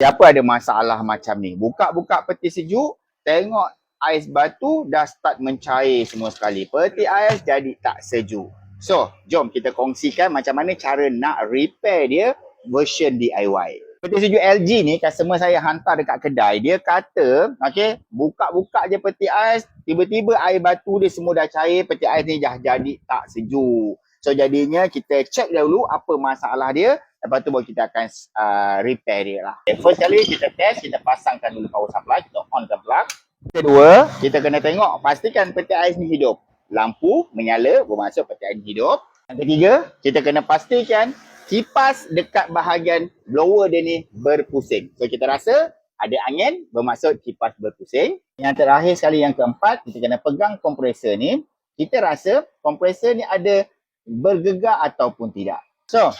Siapa ada masalah macam ni? Buka-buka peti sejuk, tengok ais batu dah start mencair semua sekali. Peti ais jadi tak sejuk. So, jom kita kongsikan macam mana cara nak repair dia version DIY. Peti sejuk LG ni customer saya hantar dekat kedai. Dia kata, okay, buka-buka je peti ais, tiba-tiba air batu dia semua dah cair, peti ais ni dah jadi tak sejuk. So jadinya kita check dahulu apa masalah dia, lepas tu baru kita akan uh, repair dia lah. Okay, first kali kita test, kita pasangkan dulu power supply, kita onkan plug. Kedua, kita kena tengok pastikan peti ais ni hidup. Lampu menyala, bermaksud peti ais ni hidup. Yang ketiga, kita kena pastikan kipas dekat bahagian blower dia ni berpusing. So kita rasa ada angin, bermaksud kipas berpusing. Yang terakhir sekali yang keempat, kita kena pegang kompresor ni. Kita rasa kompresor ni ada bergegar ataupun tidak. So,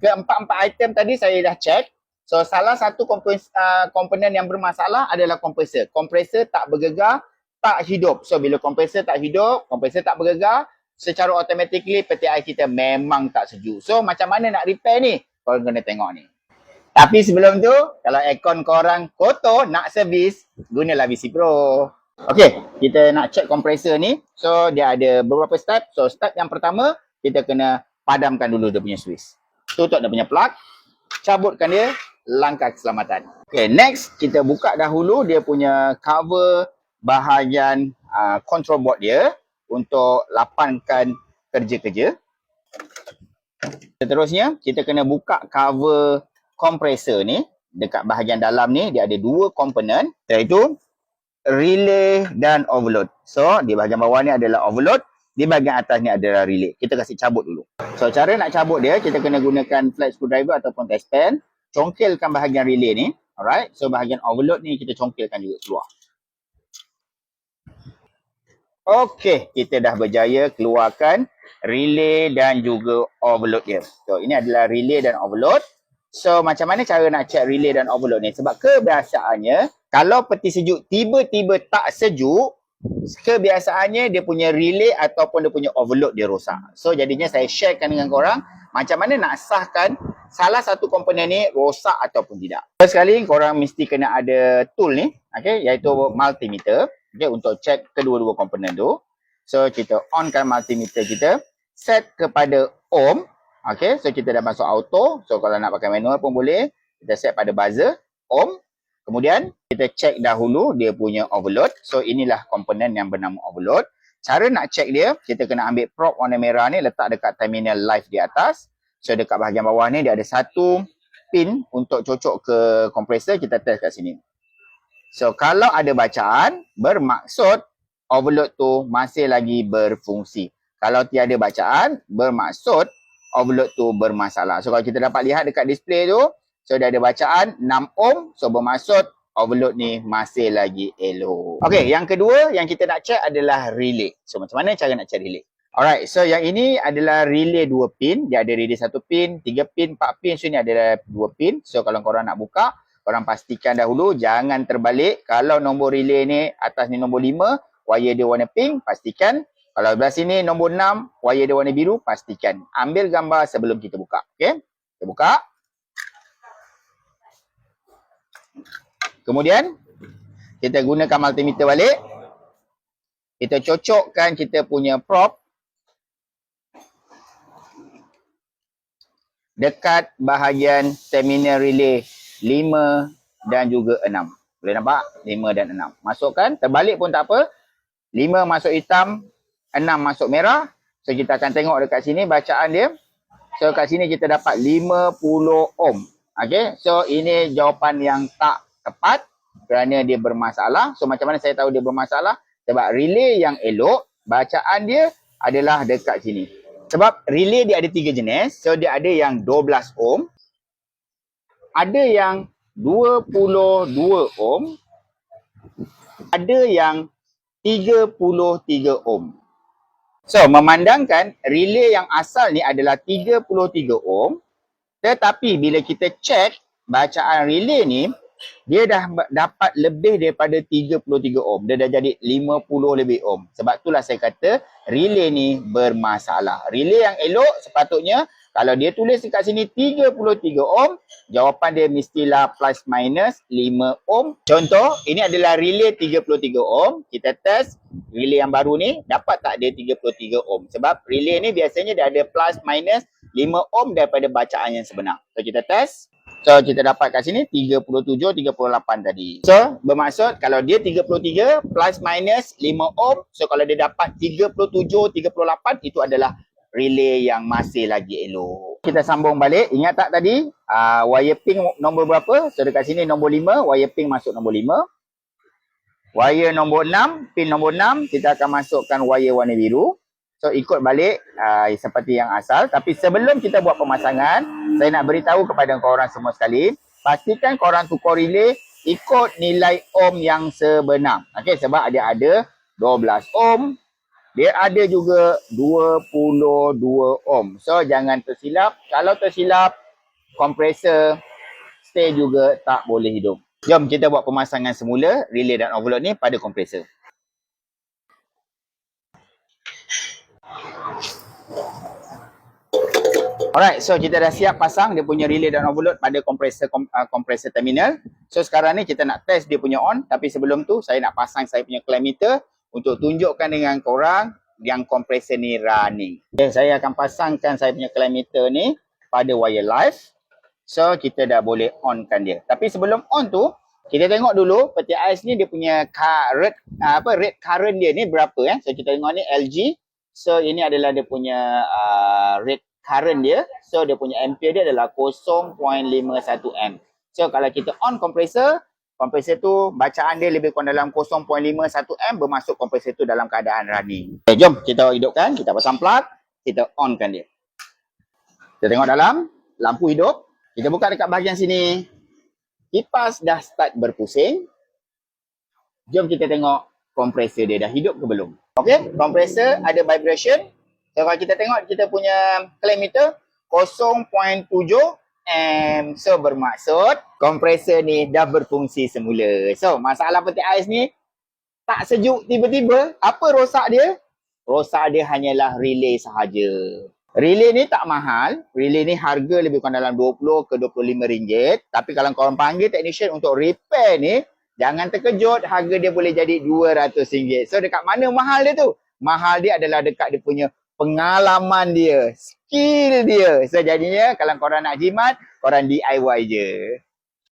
keempat-empat item tadi saya dah check. So, salah satu kompres, uh, komponen yang bermasalah adalah kompresor. Kompresor tak bergegar, tak hidup. So, bila kompresor tak hidup, kompresor tak bergegar, secara automatically peti air kita memang tak sejuk. So, macam mana nak repair ni? Korang kena tengok ni. Tapi sebelum tu, kalau aircon korang kotor, nak servis, gunalah VC Pro. Okay, kita nak check kompresor ni. So, dia ada beberapa step. So, step yang pertama, kita kena padamkan dulu dia punya switch. Tutup dia punya plug, cabutkan dia, langkah keselamatan. Okay, next kita buka dahulu dia punya cover bahagian uh, control board dia untuk lapangkan kerja-kerja. Seterusnya, kita kena buka cover kompresor ni. Dekat bahagian dalam ni, dia ada dua komponen iaitu relay dan overload. So, di bahagian bawah ni adalah overload. Di bahagian atas ni adalah relay. Kita kasih cabut dulu. So, cara nak cabut dia, kita kena gunakan flat screwdriver ataupun test pen. Congkelkan bahagian relay ni. Alright. So, bahagian overload ni kita congkelkan juga keluar. Okey, kita dah berjaya keluarkan relay dan juga overload dia. So, ini adalah relay dan overload. So, macam mana cara nak check relay dan overload ni? Sebab kebiasaannya, kalau peti sejuk tiba-tiba tak sejuk, kebiasaannya dia punya relay ataupun dia punya overload dia rosak. So, jadinya saya sharekan dengan korang macam mana nak sahkan salah satu komponen ni rosak ataupun tidak. First kali, korang mesti kena ada tool ni, okay, iaitu multimeter okay, untuk check kedua-dua komponen tu. So, kita onkan multimeter kita, set kepada ohm, Okay, so kita dah masuk auto. So kalau nak pakai manual pun boleh. Kita set pada buzzer, ohm. Kemudian kita check dahulu dia punya overload. So inilah komponen yang bernama overload. Cara nak check dia, kita kena ambil prop warna merah ni letak dekat terminal live di atas. So dekat bahagian bawah ni dia ada satu pin untuk cocok ke kompresor. Kita test kat sini. So kalau ada bacaan, bermaksud overload tu masih lagi berfungsi. Kalau tiada bacaan, bermaksud overload tu bermasalah. So kalau kita dapat lihat dekat display tu, so dia ada bacaan 6 ohm, so bermaksud overload ni masih lagi elok. Okay, yang kedua yang kita nak check adalah relay. So macam mana cara nak check relay? Alright, so yang ini adalah relay 2 pin. Dia ada relay 1 pin, 3 pin, 4 pin. So ini adalah 2 pin. So kalau korang nak buka, korang pastikan dahulu jangan terbalik. Kalau nombor relay ni atas ni nombor 5, wire dia warna pink, pastikan kalau belah sini nombor 6, wire dia warna biru, pastikan. Ambil gambar sebelum kita buka. Okay. Kita buka. Kemudian, kita gunakan multimeter balik. Kita cocokkan kita punya prop. Dekat bahagian terminal relay 5 dan juga 6. Boleh nampak? 5 dan 6. Masukkan, terbalik pun tak apa. 5 masuk hitam, enam masuk merah. So kita akan tengok dekat sini bacaan dia. So kat sini kita dapat 50 ohm. Okay. So ini jawapan yang tak tepat kerana dia bermasalah. So macam mana saya tahu dia bermasalah? Sebab relay yang elok, bacaan dia adalah dekat sini. Sebab relay dia ada tiga jenis. So dia ada yang 12 ohm. Ada yang 22 ohm. Ada yang 33 ohm. So, memandangkan relay yang asal ni adalah 33 ohm. Tetapi bila kita check bacaan relay ni, dia dah dapat lebih daripada 33 ohm. Dia dah jadi 50 lebih ohm. Sebab itulah saya kata relay ni bermasalah. Relay yang elok sepatutnya Kalau dia tulis dekat sini 33 ohm, jawapan dia mestilah plus minus 5 ohm. Contoh, ini adalah relay 33 ohm. Kita test relay yang baru ni dapat tak dia 33 ohm. Sebab relay ni biasanya dia ada plus minus 5 ohm daripada bacaan yang sebenar. So kita test. So kita dapat kat sini 37, 38 tadi. So bermaksud kalau dia 33 plus minus 5 ohm. So kalau dia dapat 37, 38 itu adalah relay yang masih lagi elok. Kita sambung balik. Ingat tak tadi uh, wire pink nombor berapa? So dekat sini nombor 5, wire pink masuk nombor 5. Wire nombor 6, pin nombor 6, kita akan masukkan wire warna biru. So ikut balik uh, seperti yang asal. Tapi sebelum kita buat pemasangan, saya nak beritahu kepada korang semua sekali, pastikan korang tukar relay ikut nilai ohm yang sebenar. Okey, sebab ada ada 12 ohm, dia ada juga 22 ohm. So jangan tersilap. Kalau tersilap, kompresor stay juga tak boleh hidup. Jom kita buat pemasangan semula relay dan overload ni pada kompresor. Alright, so kita dah siap pasang dia punya relay dan overload pada kompresor kom, uh, kompresor terminal. So sekarang ni kita nak test dia punya on tapi sebelum tu saya nak pasang saya punya clamp meter untuk tunjukkan dengan korang yang kompresor ni running. Okay, saya akan pasangkan saya punya clamp meter ni pada wire live. So kita dah boleh onkan dia. Tapi sebelum on tu kita tengok dulu peti ais ni dia punya current apa rate current dia ni berapa eh. So kita tengok ni LG. So ini adalah dia punya uh, rate current dia. So dia punya ampere dia adalah 0.51 amp. So kalau kita on kompresor, kompresor tu bacaan dia lebih kurang dalam 0.51 amp bermaksud kompresor tu dalam keadaan running. Okay, jom kita hidupkan, kita pasang plug, kita onkan dia. Kita tengok dalam, lampu hidup. Kita buka dekat bahagian sini. Kipas dah start berpusing. Jom kita tengok kompresor dia dah hidup ke belum. Okay, kompresor ada vibration. So kalau kita tengok kita punya clamp meter 0.7 amp. So bermaksud kompresor ni dah berfungsi semula. So masalah peti ais ni tak sejuk tiba-tiba. Apa rosak dia? Rosak dia hanyalah relay sahaja. Relay ni tak mahal. Relay ni harga lebih kurang dalam 20 ke 25 ringgit. Tapi kalau korang panggil technician untuk repair ni, jangan terkejut harga dia boleh jadi 200 ringgit. So dekat mana mahal dia tu? Mahal dia adalah dekat dia punya pengalaman dia, skill dia. So jadinya kalau korang nak jimat, korang DIY je.